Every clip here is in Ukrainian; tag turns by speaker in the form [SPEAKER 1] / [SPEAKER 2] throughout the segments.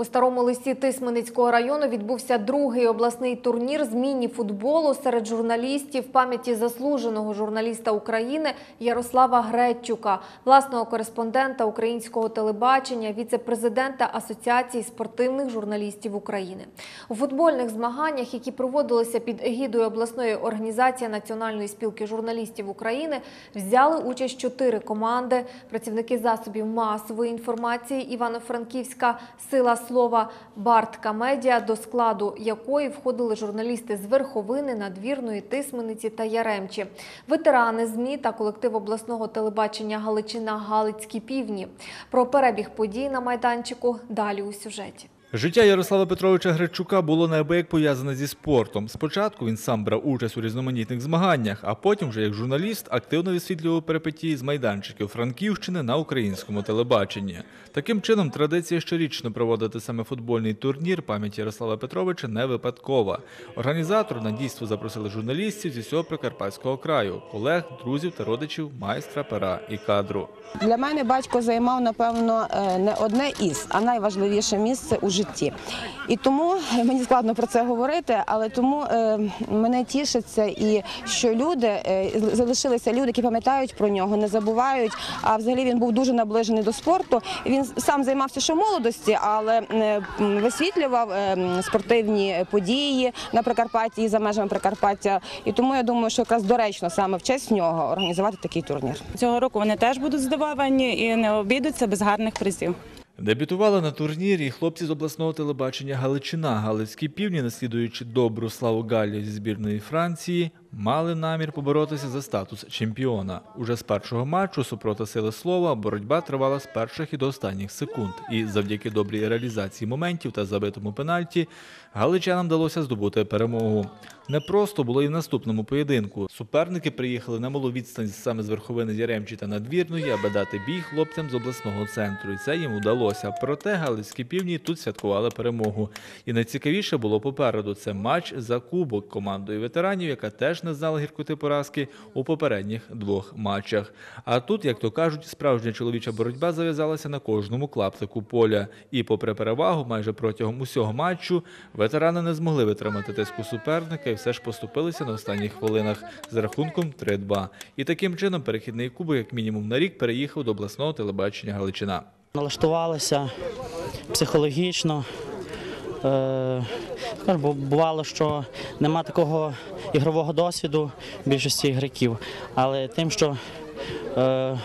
[SPEAKER 1] У старому листі Тисменицького району відбувся другий обласний турнір з міні-футболу серед журналістів пам'яті заслуженого журналіста України Ярослава Гречука, власного кореспондента українського телебачення, віце-президента Асоціації спортивних журналістів України. У футбольних змаганнях, які проводилися під егідою обласної організації Національної спілки журналістів України, взяли участь чотири команди: працівники засобів масової інформації Івано-Франківська сила слова Бартка Медіа, до складу якої входили журналісти з Верховини, Надвірної, Тисмениці та Яремчі, ветерани ЗМІ та колектив обласного телебачення Галичина Галицькі півні. Про перебіг подій на майданчику далі у сюжеті.
[SPEAKER 2] Життя Ярослава Петровича Гречука було неабияк пов'язане зі спортом. Спочатку він сам брав участь у різноманітних змаганнях, а потім, вже як журналіст, активно висвітлював перипетії з майданчиків Франківщини на українському телебаченні. Таким чином, традиція щорічно проводити саме футбольний турнір пам'яті Ярослава Петровича не випадкова. Організатори на дійство запросили журналістів зі всього Прикарпатського краю, колег, друзів та родичів майстра пера і кадру.
[SPEAKER 3] Для мене батько займав, напевно, е, не одне із, а найважливіше місце у. І тому е, мені складно про це говорити, але тому е, мене тішиться і що люди е, залишилися люди, які пам'ятають про нього, не забувають. А взагалі він був дуже наближений до спорту. Він сам займався ще молодості, але висвітлював спортивні події на Прикарпатті і за межами Прикарпаття. І тому я думаю, що якраз доречно саме в честь нього організувати такий турнір.
[SPEAKER 4] Цього року вони теж будуть здивовані і не обійдуться без гарних призів.
[SPEAKER 2] Дебютували на турнірі хлопці з обласного телебачення Галичина. Галицькі півні, наслідуючи добру славу Галі зі збірної Франції, мали намір поборотися за статус чемпіона. Уже з першого матчу супроти сили слова боротьба тривала з перших і до останніх секунд. І завдяки добрій реалізації моментів та забитому пенальті галичанам вдалося здобути перемогу. Непросто було і в наступному поєдинку. Суперники приїхали на малу відстань саме з верховини Яремчі та Надвірної, аби дати бій хлопцям з обласного центру. І це їм вдалося. Проте галицькі півні тут святкували перемогу. І найцікавіше було попереду. Це матч за кубок командою ветеранів, яка теж не знала гіркоти поразки у попередніх двох матчах. А тут, як то кажуть, справжня чоловіча боротьба зав'язалася на кожному клаптику поля. І, попри перевагу, майже протягом усього матчу ветерани не змогли витримати тиску суперника і все ж поступилися на останніх хвилинах з рахунком 3-2. І таким чином перехідний кубок, як мінімум на рік, переїхав до обласного телебачення Галичина.
[SPEAKER 5] налаштувалися психологічно. Бо бувало, що нема такого ігрового досвіду більшості ігроків, але тим, що е,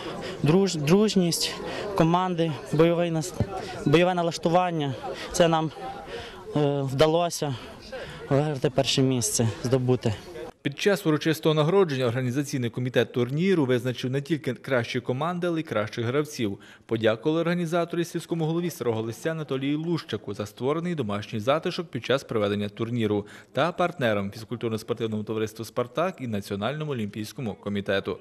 [SPEAKER 5] друж, дружність команди, бойове, бойове налаштування, це нам е, вдалося виграти перше місце, здобути.
[SPEAKER 2] Під час урочистого нагородження організаційний комітет турніру визначив не тільки кращі команди, але й кращих гравців. Подякували організаторі сільському голові старого листя Анатолію Лущаку за створений домашній затишок під час проведення турніру та партнерам фізкультурно-спортивному товариству Спартак і Національному олімпійському комітету.